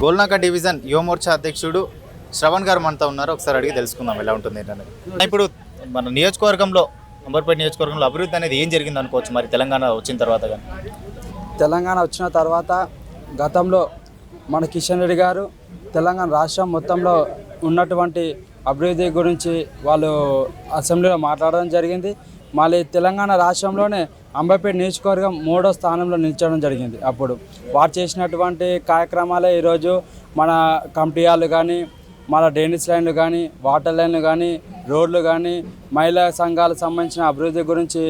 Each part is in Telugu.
గోల్నాక డివిజన్ యువమోర్చా అధ్యక్షుడు శ్రవణ్ గారు మనతో ఉన్నారు. ఒకసారి అడిగి తెలుసుకుందాం ఎలా ఉంటుంది ఏంటనేది. ఇప్పుడు మన నియోజకవర్గంలో అంబర్పేట నియోజకవర్గంలో అభివృద్ధి అనేది ఏం జరిగింది అనుకోవచ్చు మరి తెలంగాణ వచ్చిన తర్వాత కానీ తెలంగాణ వచ్చిన తర్వాత గతంలో మన కిషన్ రెడ్డి గారు తెలంగాణ రాష్ట్రం మొత్తంలో ఉన్నటువంటి అభివృద్ధి గురించి వాళ్ళు అసెంబ్లీలో మాట్లాడడం జరిగింది. మళ్ళీ తెలంగాణ రాష్ట్రంలోనే అంబపేట నియోజకవర్గం మూడో స్థానంలో నిలిచడం జరిగింది అప్పుడు. వారు చేసినటువంటి కార్యక్రమాలే ఈరోజు మన కమిటీయాలు కానీ మన డ్రైనేజ్ లైన్లు కానీ వాటర్ లైన్లు కానీ రోడ్లు కానీ మహిళా సంఘాలకు సంబంధించిన అభివృద్ధి గురించి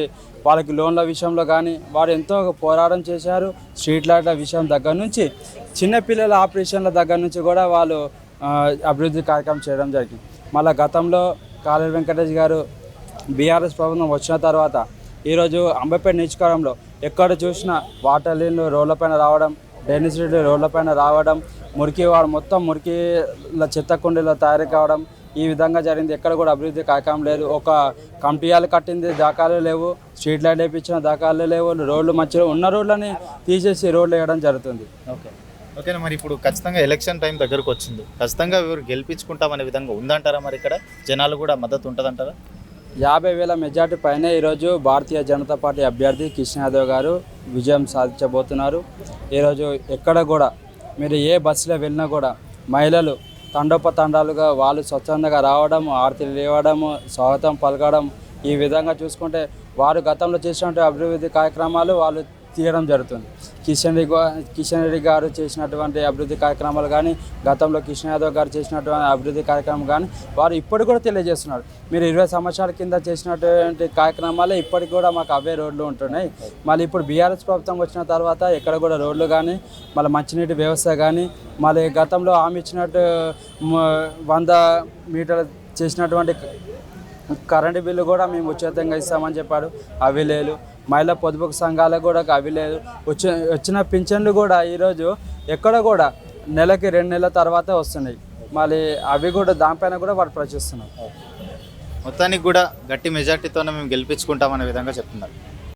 వాళ్ళకి లోన్ల విషయంలో కానీ వారు ఎంతో పోరాటం చేశారు. స్ట్రీట్ లైట్ల విషయం దగ్గర నుంచి చిన్నపిల్లల ఆపరేషన్ల దగ్గర నుంచి కూడా వాళ్ళు అభివృద్ధి కార్యక్రమం చేయడం జరిగింది. మళ్ళీ గతంలో కాలేరు వెంకటేష్ గారు బీఆర్ఎస్ ప్రభుత్వం వచ్చిన తర్వాత ఈరోజు అంబేపేట నియోజకవర్గంలో ఎక్కడ చూసినా వాటర్ లైన్లు రోడ్లపైన రావడం డ్రైనేజ్ లైన్లు రోడ్లపైన రావడం మురికి వాడు మొత్తం మురికి చెత్త కుండీలో తయారు కావడం ఈ విధంగా జరిగింది. ఎక్కడ కూడా అభివృద్ధి కాకం లేదు. ఒక కంపియాలు కట్టింది దాఖలు లేవు. స్ట్రీట్ లైట్ వేయించిన దాఖలు లేవు. రోడ్లు మంచిగా ఉన్న రోడ్లని తీసేసి రోడ్లు వేయడం జరుగుతుంది. ఓకే. ఓకేనా మరి ఇప్పుడు ఖచ్చితంగా ఎలక్షన్ టైం దగ్గరకు వచ్చింది. ఖచ్చితంగా ఎవరు గెలిపించుకుంటామనే విధంగా ఉందంటారా మరి ఇక్కడ? జనాలు కూడా మద్దతు ఉంటుందంటారా? యాభై వేల మెజార్టీ పైన ఈరోజు భారతీయ జనతా పార్టీ అభ్యర్థి కిషన్ యాదవ్ గారు విజయం సాధించబోతున్నారు. ఈరోజు ఎక్కడ కూడా మీరు ఏ బస్సులో వెళ్ళినా కూడా మహిళలు తండోపతండాలుగా వాళ్ళు స్వచ్ఛందంగా రావడం ఆర్తిలు లేవడము స్వాగతం పలకడం ఈ విధంగా చూసుకుంటే వారు గతంలో చేసినటువంటి అభివృద్ధి కార్యక్రమాలు వాళ్ళు తీయడం జరుగుతుంది. కిషన్ రెడ్డి కిషన్ రెడ్డి గారు చేసినటువంటి అభివృద్ధి కార్యక్రమాలు కానీ గతంలో కిషన్ యాదవ్ గారు చేసినటువంటి అభివృద్ధి కార్యక్రమం కానీ వారు ఇప్పటికి కూడా తెలియజేస్తున్నారు. మీరు ఇరవై సంవత్సరాల కింద చేసినటువంటి కార్యక్రమాలే ఇప్పటికి కూడా మాకు అవే రోడ్లు ఉంటున్నాయి. మళ్ళీ ఇప్పుడు బీఆర్ఎస్ ప్రభుత్వం వచ్చిన తర్వాత ఎక్కడ కూడా రోడ్లు కానీ మళ్ళీ మంచినీటి వ్యవస్థ కానీ మళ్ళీ గతంలో ఆమె ఇచ్చినట్టు వంద మీటర్ చేసినటువంటి కరెంటు బిల్లు కూడా మేము ఉచితంగా ఇస్తామని చెప్పాడు అవి లేదు మహిళా పొదుపు సంఘాలకు కూడా అవి లేదు. వచ్చిన వచ్చిన పింఛన్లు కూడా ఈరోజు ఎక్కడ కూడా నెలకి రెండు నెలల తర్వాతే వస్తున్నాయి. మళ్ళీ అవి కూడా దానిపైన కూడా వారు ప్రశ్నిస్తున్నారు. మొత్తానికి కూడా గట్టి మెజార్టీతోనే మేము గెలిపించుకుంటామనే విధంగా చెప్తున్నారు.